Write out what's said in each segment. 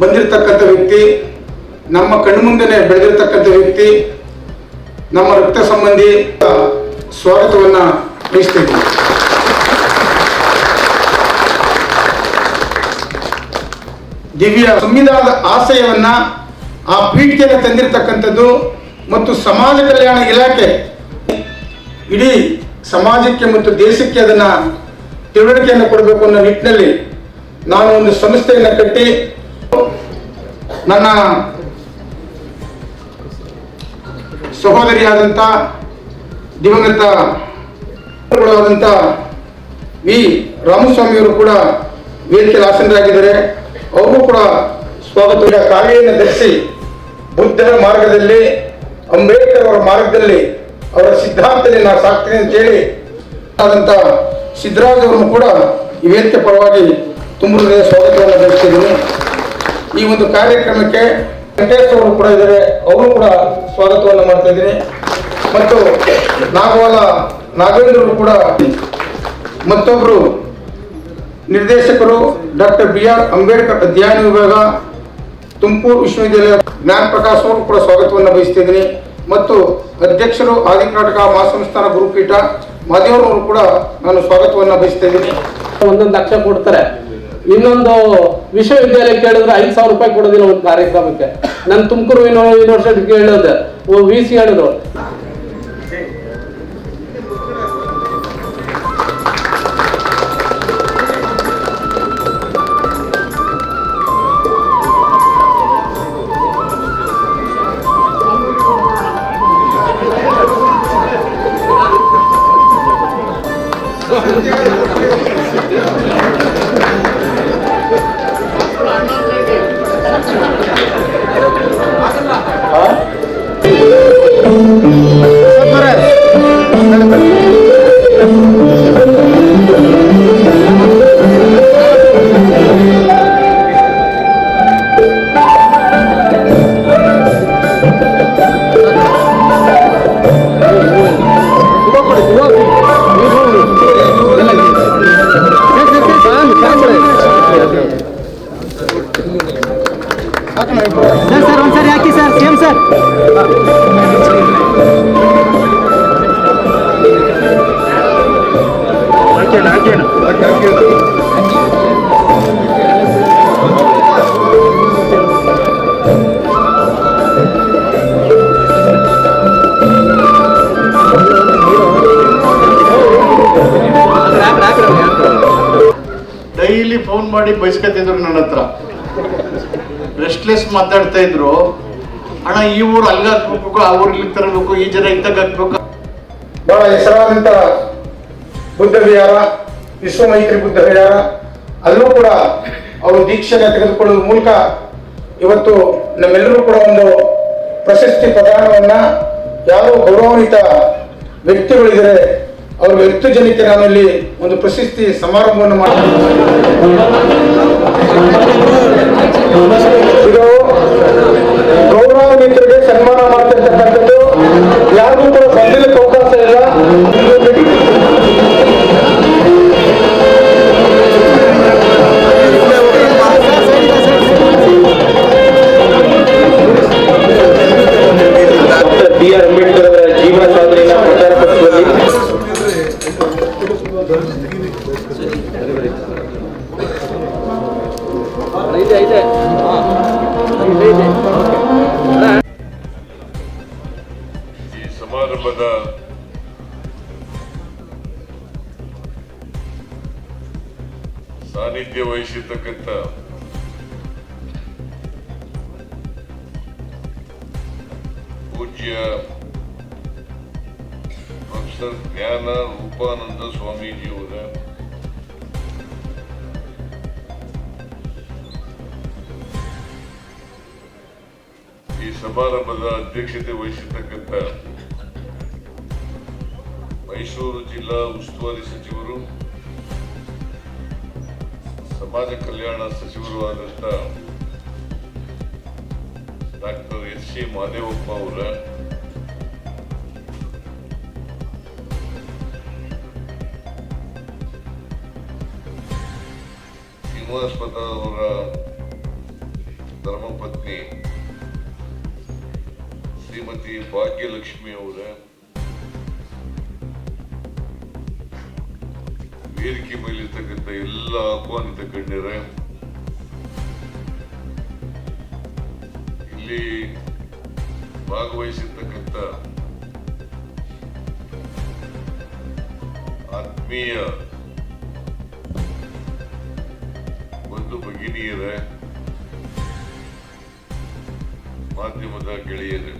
ಬಂದಿರತಕ್ಕಂಥ ವ್ಯಕ್ತಿ, ನಮ್ಮ ಕಣ್ಮುಂದೆನೆ ಬೆಳೆದಿರ್ತಕ್ಕಂಥ ವ್ಯಕ್ತಿ, ನಮ್ಮ ರಕ್ತ ಸಂಬಂಧಿ ಸ್ವಾಗತವನ್ನ ಬಯಸ್ತಿದ್ದೀನಿ ದಿವ್ಯ ಸಂವಿಧಾನದ ಆಶಯವನ್ನ ಆ ಪೀಠಿಕೆಯನ್ನು ತಂದಿರತಕ್ಕಂಥದ್ದು ಮತ್ತು ಸಮಾಜ ಕಲ್ಯಾಣ ಇಲಾಖೆ ಇಡೀ ಸಮಾಜಕ್ಕೆ ಮತ್ತು ದೇಶಕ್ಕೆ ಅದನ್ನ ತಿಳುವಳಿಕೆಯನ್ನು ಕೊಡಬೇಕು ಅನ್ನೋ ನಿಟ್ಟಿನಲ್ಲಿ ನಾನು ಒಂದು ಸಂಸ್ಥೆಯನ್ನು ಕಟ್ಟಿ ನನ್ನ ಸಹೋದರಿಯಾದಂಥ ದಿವಂಗತ ವಿ. ರಾಮಸ್ವಾಮಿಯವರು ಕೂಡ ವೇದಿಕೆಯಲ್ಲಿ ಆಸನರಾಗಿದ್ದಾರೆ. ಅವರು ಕೂಡ ಸ್ವಾಗತ. ಕಾಲಿಯನ್ನು ಧರಿಸಿ ಬುದ್ಧರ ಮಾರ್ಗದಲ್ಲಿ, ಅಂಬೇಡ್ಕರ್ ಅವರ ಮಾರ್ಗದಲ್ಲಿ, ಅವರ ಸಿದ್ಧಾಂತದಲ್ಲಿ ನಾನು ಸಾಕ್ತೇನೆ ಅಂತ ಹೇಳಿ ಆದಂಥ ಸಿದ್ದರಾಜ್ ಕೂಡ ಈ ವೇದಿಕೆ ಪರವಾಗಿ ತುಂಬ ಸ್ವಾಗತವನ್ನು ಬಯಸ್ತಿದ್ದೀನಿ ಈ ಒಂದು ಕಾರ್ಯಕ್ರಮಕ್ಕೆ ಅವರು ಕೂಡ ಇದ್ದಾರೆ. ಅವರು ಕೂಡ ಸ್ವಾಗತವನ್ನು ಮಾಡ್ತಾ ಇದ್ದೀನಿ. ಮತ್ತು ನಾಗವಾಲ ನಾಗೇಂದ್ರರು ಕೂಡ ಮತ್ತೊಬ್ಬರು ನಿರ್ದೇಶಕರು ಡಾಕ್ಟರ್ ಬಿ ಆರ್ ಅಂಬೇಡ್ಕರ್ ಅಧ್ಯಯನ ವಿಭಾಗ, ತುಮಕೂರು ವಿಶ್ವವಿದ್ಯಾಲಯ ಜ್ಞಾನ ಪ್ರಕಾಶ್ ಅವರು ಕೂಡ ಸ್ವಾಗತವನ್ನು ಬಯಸ್ತಿದ್ದೀನಿ ಮತ್ತು ಅಧ್ಯಕ್ಷರು ಆದಿ ಕರ್ನಾಟಕ ಮಹಾಸಂಸ್ಥಾನ ಗುರುಪೀಠ ಮಾದೇವರವರು ಕೂಡ ನಾನು ಸ್ವಾಗತವನ್ನು ಬಯಸ್ತಾ ಇದ್ದೀನಿ. ಒಂದೊಂದು ಲಕ್ಷ ಕೊಡ್ತಾರೆ. ಇನ್ನೊಂದು ವಿಶ್ವವಿದ್ಯಾಲಯ ಕೇಳಿದ್ರೆ ಐದು ಸಾವಿರ ರೂಪಾಯಿ ಕೊಡೋದಿಲ್ಲ ಒಂದು ಕಾರ್ಯಕ್ರಮಕ್ಕೆ. ನಾನು ತುಮಕೂರು ಯೂನಿವರ್ಸಿಟಿ ಕೇಳಿದೆ ವಿ ಸಿ ಹೇಳಿದ್ರು. ಫೋನ್ ಮಾಡಿ ಬಯಸ್ಕೊತಿದ್ರು ನನ್ನ ಹತ್ರ. ರೆಸ್ಟ್ಲೆಸ್ ಮಾತಾಡ್ತಾ ಇದ್ರು. ಅಣ್ಣ, ಈ ಊರು ಅಲ್ಗ ಹಾಕ್ಬೇಕು, ಆ ಊರು ತರಬೇಕು, ಈ ಜನ ಇದ್ದಾಗ ಹಾಕ್ಬೇಕು. ಬಹಳ ಹೆಸರಾದಂತ ಬುದ್ಧ ವಿಹಾರ ವಿಶ್ವ ಮೈತ್ರಿ ಬುದ್ಧ ವಿಹಾರ ಅಲ್ಲೂ ಕೂಡ ಅವರು ದೀಕ್ಷೆನ ತೆಗೆದುಕೊಳ್ಳುವ ಮೂಲಕ ಇವತ್ತು ನಮ್ಮೆಲ್ಲರೂ ಕೂಡ ಒಂದು ಪ್ರಶಸ್ತಿ ಪ್ರದಾನವನ್ನ ಯಾರು ಗೌರವಾನ್ವಿತ ವ್ಯಕ್ತಿಗಳಿದ್ದಾರೆ ಅವ್ರ ವ್ಯಕ್ತಿ ನಾನು ಒಂದು ಪ್ರಶಸ್ತಿ ಸಮಾರಂಭವನ್ನು ಮಾಡ್ತಾರೆ ಇದು ಗೌರವಾನ್ವಿತರಿಗೆ ಸನ್ಮಾನ ಮಾಡ್ತಿರ್ತಕ್ಕಂಥದ್ದು ಯಾರಿಗೂ ಕೂಡ ಬಂದಿಲ್ಲಕ್ಕೆ ಅವಕಾಶ ಇಲ್ಲ. ಸಾನ್ನಿಧ್ಯ ವಹಿಸಿರ್ತಕ್ಕಂಥ ಪೂಜ್ಯ ಪ್ರೊಫೆಸರ್ ಜ್ಞಾನ ರೂಪಾನಂದ ಸ್ವಾಮೀಜಿಯವರ ಈ ಸಮಾರಂಭದ ಅಧ್ಯಕ್ಷತೆ ವಹಿಸಿರ್ತಕ್ಕಂಥ ಮೈಸೂರು ಜಿಲ್ಲಾ ಉಸ್ತುವಾರಿ ಸಚಿವರು ಸಮಾಜ ಕಲ್ಯಾಣ ಸಚಿವರು ಆದಂಥ ಡಾಕ್ಟರ್ ಎಸ್ ಸಿ ಮಾದೇವಪ್ಪ ಅವರ. ಶ್ರೀನಿವಾಸ ಅವರ ಧರ್ಮಪತ್ನಿ ಶ್ರೀಮತಿ ಭಾಗ್ಯಲಕ್ಷ್ಮಿ ಅವರ. ವೇದಿಕೆ ಮೇಲಿರ್ತಕ್ಕಂಥ ಎಲ್ಲ ಆಹ್ವಾನಿತ ಗಣ್ಯರೇ ಇಲ್ಲಿ ಭಾಗವಹಿಸಿರ್ತಕ್ಕಂಥ ಆತ್ಮೀಯ ಬಂಧು ಭಗಿನಿಯರೇ ಮಾಧ್ಯಮದ ಗೆಳೆಯರೇ.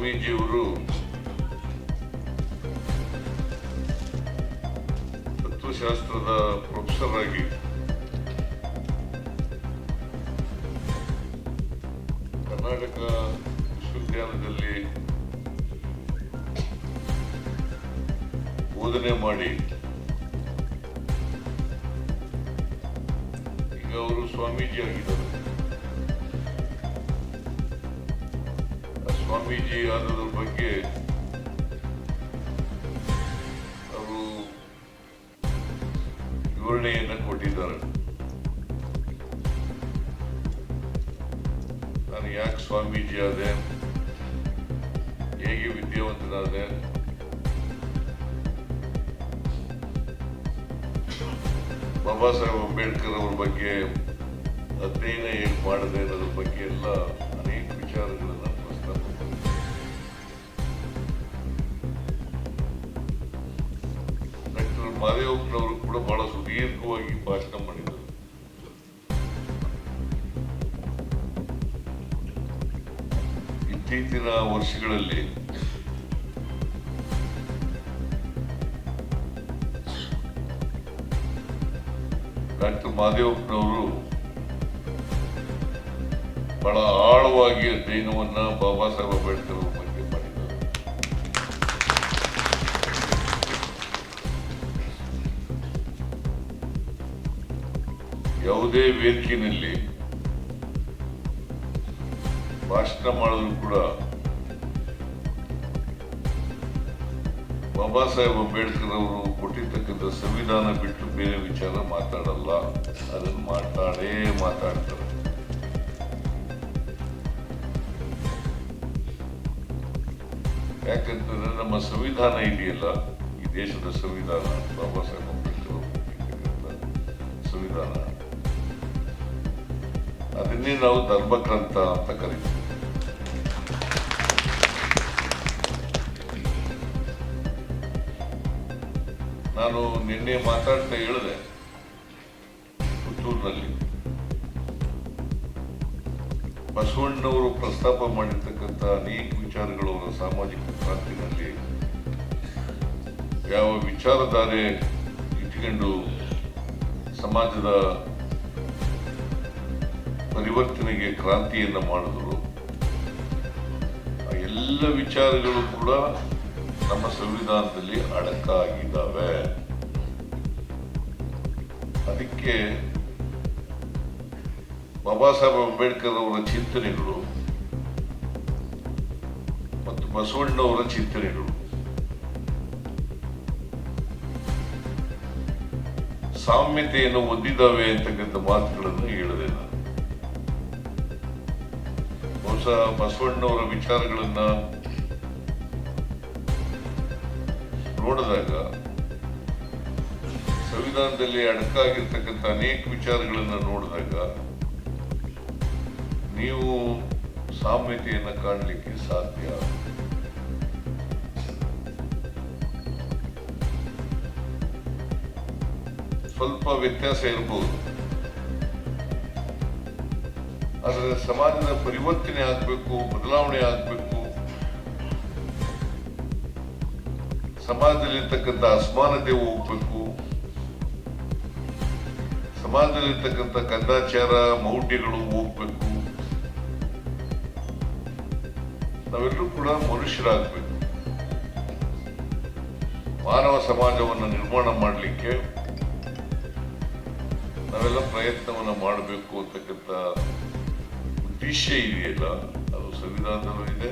ಸ್ವಾಮೀಜಿಯವರು ತತ್ವಶಾಸ್ತ್ರದ ಪ್ರೊಫೆಸರ್ ಆಗಿ ಕರ್ನಾಟಕ ವಿಶ್ವವಿದ್ಯಾಲಯದಲ್ಲಿ ಬೋಧನೆ ಮಾಡಿ ಈಗ ಅವರು ಸ್ವಾಮೀಜಿ ಆಗಿದ್ದಾರೆ. ಸ್ವಾಮೀಜಿ ಆದದ್ರ ಬಗ್ಗೆ ಅವರು ವಿವರಣೆಯನ್ನು ಕೊಟ್ಟಿದ್ದಾರೆ. ನಾನು ಯಾಕೆ ಸ್ವಾಮೀಜಿ ಆದೆ? ಹೇಗೆ ವಿದ್ಯಾವಂತನಾದೆ? ಬಾಬಾ ಸಾಹೇಬ್ ಅಂಬೇಡ್ಕರ್ ಅವ್ರ ಬಗ್ಗೆ ಅಧ್ಯಯನ ಹೇಗೆ ಮಾಡಿದೆ ಅನ್ನೋದ್ರ ಬಗ್ಗೆ ಎಲ್ಲ ಅನೇಕ ವಿಚಾರಗಳನ್ನು ಮಾದೇವಪ್ಪನವರು ಕೂಡ ಬಹಳ ಸುದೀರ್ಘವಾಗಿ ಭಾಷಣ ಮಾಡಿದರು. ಇತ್ತೀಚಿನ ವರ್ಷಗಳಲ್ಲಿ ಡಾಕ್ಟರ್ ಮಾದೇವಪ್ಪನವರು ಬಹಳ ಆಳವಾಗಿ ಅಧ್ಯಯನವನ್ನ ಬಾಬಾ ಸಾಹೇಬ್ ಅಂಬೇಡ್ಕರ್ ಯಾವುದೇ ವೇದಿಕೆಯಲ್ಲಿ ಭಾಷಣ ಮಾಡಿದ್ರು ಕೂಡ ಬಾಬಾ ಸಾಹೇಬ್ ಅಂಬೇಡ್ಕರ್ ಅವರು ಕೊಟ್ಟಿರ್ತಕ್ಕಂಥ ಸಂವಿಧಾನ ಬಿಟ್ಟು ಬೇರೆ ವಿಚಾರ ಮಾತಾಡಲ್ಲ. ಅದನ್ನು ಮಾತಾಡೇ ಮಾತಾಡ್ತಾರೆ. ಯಾಕಂತಂದ್ರೆ ನಮ್ಮ ಸಂವಿಧಾನ ಇದೆಯಲ್ಲ, ಈ ದೇಶದ ಸಂವಿಧಾನ, ಬಾಬಾ ಸಾಹೇಬ್ ಅಂಬೇಡ್ಕರ್ ಸಂವಿಧಾನ. ಅದನ್ನೇ ನಾವು ಧರ್ಮಗ್ರಂಥ ಅಂತ ಕರಿತೀವಿ. ನಾನು ನಿನ್ನೆ ಮಾತಾಡ್ತಾ ಹೇಳಿದೆ, ಪುತ್ತೂರಿನಲ್ಲಿ. ಬಸವಣ್ಣವರು ಪ್ರಸ್ತಾಪ ಮಾಡಿರ್ತಕ್ಕಂಥ ಅನೇಕ ವಿಚಾರಗಳು ಅವರ ಸಾಮಾಜಿಕ ಕ್ರಾಂತಿನಲ್ಲಿ. ಯಾವ ವಿಚಾರಧಾರೆ ಇಟ್ಕೊಂಡು ಸಮಾಜದ ಪರಿವರ್ತನೆಗೆ ಕ್ರಾಂತಿಯನ್ನು ಮಾಡಿದರು ಎಲ್ಲ ವಿಚಾರಗಳು ಕೂಡ ನಮ್ಮ ಸಂವಿಧಾನದಲ್ಲಿ ಅಡಕ ಆಗಿದ್ದಾವೆ ಅದಕ್ಕೆ ಬಾಬಾ ಸಾಹೇಬ್ ಅಂಬೇಡ್ಕರ್ ಅವರ ಚಿಂತನೆಗಳು ಮತ್ತು ಬಸವಣ್ಣವರ ಚಿಂತನೆಗಳು ಸಾಮ್ಯತೆಯನ್ನು ಹೊಂದಿದ್ದಾವೆ ಅಂತಕ್ಕಂಥ ಮಾತುಗಳನ್ನು ಹೇಳಿದೆ ನಾನು. ಬಸವಣ್ಣವರ ವಿಚಾರಗಳನ್ನ ನೋಡಿದಾಗ ಸಂವಿಧಾನದಲ್ಲಿ ಅಡಕಾಗಿರ್ತಕ್ಕಂಥ ಅನೇಕ ವಿಚಾರಗಳನ್ನ ನೋಡಿದಾಗ ನೀವು ಸಾಮ್ಯತೆಯನ್ನು ಕಾಣಲಿಕ್ಕೆ ಸಾಧ್ಯ. ಸ್ವಲ್ಪ ವ್ಯತ್ಯಾಸ ಇರಬಹುದು ಆದರೆ ಸಮಾಜದ ಪರಿವರ್ತನೆ ಆಗಬೇಕು, ಬದಲಾವಣೆ ಆಗಬೇಕು. ಸಮಾಜದಲ್ಲಿರ್ತಕ್ಕಂಥ ಅಸಮಾನತೆ ಹೋಗ್ಬೇಕು. ಸಮಾಜದಲ್ಲಿರ್ತಕ್ಕಂಥ ಕಂದಾಚಾರ, ಮೌಢ್ಯಗಳು ಹೋಗ್ಬೇಕು. ನಾವೆಲ್ಲರೂ ಕೂಡ ಮನುಷ್ಯರಾಗಬೇಕು. ಮಾನವ ಸಮಾಜವನ್ನು ನಿರ್ಮಾಣ ಮಾಡಲಿಕ್ಕೆ ನಾವೆಲ್ಲ ಪ್ರಯತ್ನವನ್ನು ಮಾಡಬೇಕು ಅಂತಕ್ಕಂಥ ಉದ್ದೇಶ ಇದೆಯಲ್ಲ ಅದು ಸಂವಿಧಾನದಲ್ಲೂ ಇದೆ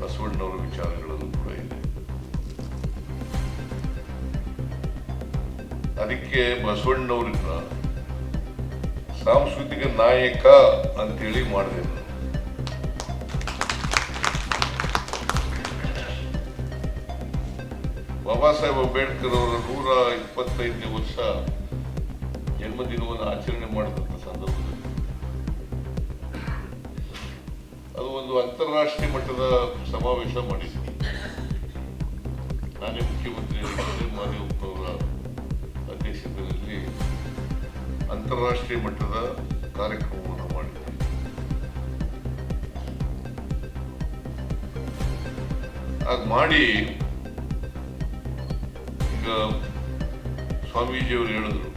ಬಸವಣ್ಣವರ ವಿಚಾರಗಳಲ್ಲೂ ಕೂಡ ಇದೆ. ಅದಕ್ಕೆ ಬಸವಣ್ಣವ್ರನ್ನ ಸಾಂಸ್ಕೃತಿಕ ನಾಯಕ ಅಂತೇಳಿ ಮಾಡಿದೆ ಬಾಬಾ ಸಾಹೇಬ್ ಅಂಬೇಡ್ಕರ್ ಅವರ ನೂರ ಇಪ್ಪತ್ತೈದನೇ ವರ್ಷ ಜನ್ಮದಿನವನ್ನು ಆಚರಣೆ ಮಾಡಿದಂಥ ಸಂದರ್ಭದಲ್ಲಿ. ಅದು ಒಂದು ಅಂತಾರಾಷ್ಟ್ರೀಯ ಮಟ್ಟದ ಸಮಾವೇಶ ಮಾಡಿದ್ವಿ ನಾನೇ ಮುಖ್ಯಮಂತ್ರಿ ಮಾದೇವಪ್ಪನವರ ಅಧ್ಯಕ್ಷತೆಯಲ್ಲಿ ಅಂತಾರಾಷ್ಟ್ರೀಯ ಮಟ್ಟದ ಕಾರ್ಯಕ್ರಮವನ್ನು ಮಾಡಿದ್ವಿ ಆಗ ಮಾಡಿ ಈಗ ಸ್ವಾಮೀಜಿಯವರು ಹೇಳಿದ್ರು,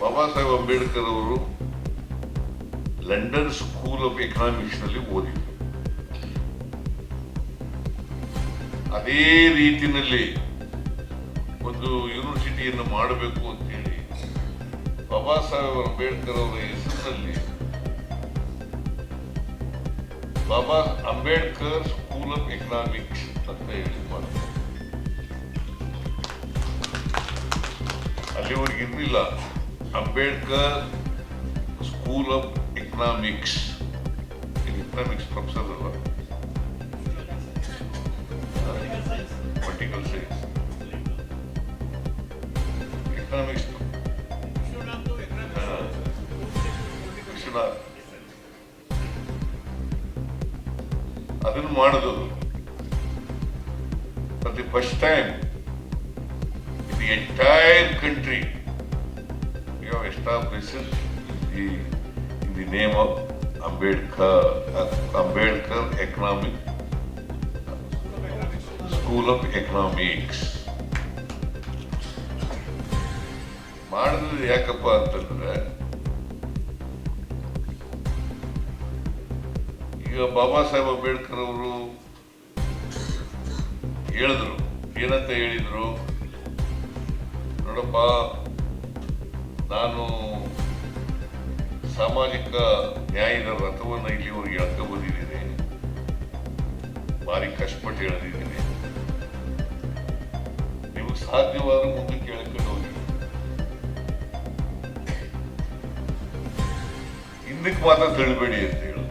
ಬಾಬಾ ಸಾಹೇಬ್ ಅಂಬೇಡ್ಕರ್ ಅವರು ಲಂಡನ್ ಸ್ಕೂಲ್ ಆಫ್ ಎಕನಾಮಿಕ್ಸ್ನಲ್ಲಿ ಓದಿದ್ರು ಅದೇ ರೀತಿಯಲ್ಲಿ ಒಂದು ಯೂನಿವರ್ಸಿಟಿಯನ್ನು ಮಾಡಬೇಕು ಅಂತೇಳಿ ಬಾಬಾ ಸಾಹೇಬ್ ಅಂಬೇಡ್ಕರ್ ಅವರ ಹೆಸರಿನಲ್ಲಿ Baba Ambedkar school of economics ಅಂತ ಹೇಳಿ ಮಾಡಿದ್ರು ಅಲ್ಲಿವರೆಗೆ ಇರಲಿಲ್ಲ. Ambedkar school of economics economics professor ಅಲ್ಲ ಪೊಲಿಟಿಕಲ್ ಸೈನ್ಸ್ ಎಕನಾಮಿಕ್ಸ್ ವಿಶ್ವನಾಥ್ ಅದನ್ನು ಮಾಡಿದ್ರು for the first time in the entire country we have established the name of Ambedkar Ambedkar economic school of economics ಮಾಡಿದ್ರೆ ಯಾಕಪ್ಪ ಅಂತಂದ್ರೆ, ಈಗ ಬಾಬಾ ಸಾಹೇಬ್ ಅಂಬೇಡ್ಕರ್ ಅವರು ಹೇಳಿದ್ರು. ಏನಂತ ಹೇಳಿದ್ರು? ನೋಡಪ್ಪ, ನಾನು ಸಾಮಾಜಿಕ ನ್ಯಾಯದ ರಥವನ್ನು ಇಲ್ಲಿವರೆಗೆ ಎಳ್ಕೊ ಬಂದಿದ್ದೇನೆ ಭಾರಿ ಕಷ್ಟಪಟ್ಟು ಎಳೆದಿದ್ದೀನಿ ನೀವು ಸಾಧ್ಯವಾದ ಮುಂದಕ್ಕೆ ಕೇಳಿಕೊಂಡು ಹೋಗಿ. ಹಿಂದಕ್ಕೆ ಮಾತ್ರ ತಳ್ಳಬೇಡಿ ಅಂತ ಹೇಳು.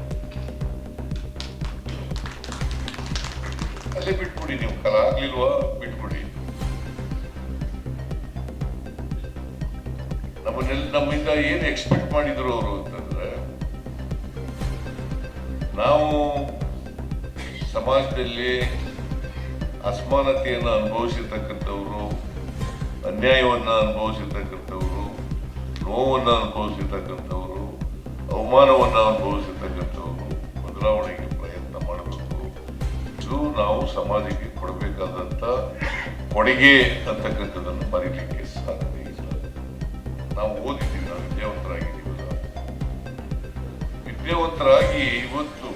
ಅಲ್ಲೇ ಬಿಟ್ಬಿಡಿ ನೀವು. ಕಲ ಆಗ್ಲಿಲ್ವಾ ಬಿಟ್ಬಿಡಿ. ನಮ್ಮನ್ನೆಲ್ಲ ನಮ್ಮಿಂದ ಏನು ಎಕ್ಸ್ಪೆಕ್ಟ್ ಮಾಡಿದ್ರು ಅವರು ಅಂತಂದ್ರೆ, ನಾವು ಸಮಾಜದಲ್ಲಿ ಅಸಮಾನತೆಯನ್ನು ಅನುಭವಿಸಿರ್ತಕ್ಕಂಥವ್ರು, ಅನ್ಯಾಯವನ್ನು ಅನುಭವಿಸಿರ್ತಕ್ಕಂಥವ್ರು, ನೋವನ್ನು ಅನುಭವಿಸಿರ್ತಕ್ಕಂಥವ್ರು, ಅವಮಾನವನ್ನು ಅನುಭವಿಸಿರ್ತಕ್ಕಂಥವ್ರು ಬದಲಾವಣೆಗೆ ಪ್ರಯತ್ನ ಮಾಡಬೇಕು. ಇದು ನಾವು ಸಮಾಜಕ್ಕೆ ಕೊಡಬೇಕಾದಂಥ ಕೊಡುಗೆ ಅಂತಕ್ಕಂಥದ್ದನ್ನು ಮರೀಲಿಕ್ಕೆ ಸಾಧ್ಯ. ನಾವು ಓದಿದ್ದೀವಿ, ನಾವು ವಿದ್ಯಾವಂತರಾಗಿ ವಿದ್ಯಾವಂತರಾಗಿ ಇವತ್ತು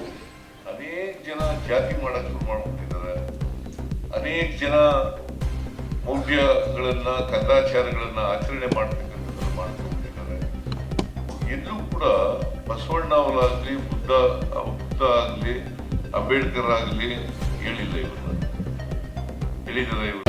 ಅನೇಕ ಜನ ಜಾತಿ ಮಾಡಕ್ ಶುರು ಮಾಡ್ಬಿಟ್ಟಿದ್ದಾರೆ. ಅನೇಕ ಜನ ಮೌಢ್ಯಗಳನ್ನ, ಕಂದಾಚಾರಗಳನ್ನ ಆಚರಣೆ ಮಾಡ್ಬೇಕಂತ ಮಾಡ್ಕೊಂಡಿದ್ದಾರೆ. ಎಲ್ಲೂ ಕೂಡ ಬಸವಣ್ಣ ಅವರಾಗ್ಲಿ ಬುದ್ಧ ಬುದ್ಧ ಆಗ್ಲಿ, ಅಂಬೇಡ್ಕರ್ ಆಗ್ಲಿ ಹೇಳಿಲ್ಲ ಇವನ್ನ ಹೇಳಿದ್ದಾರೆ ಇವರು.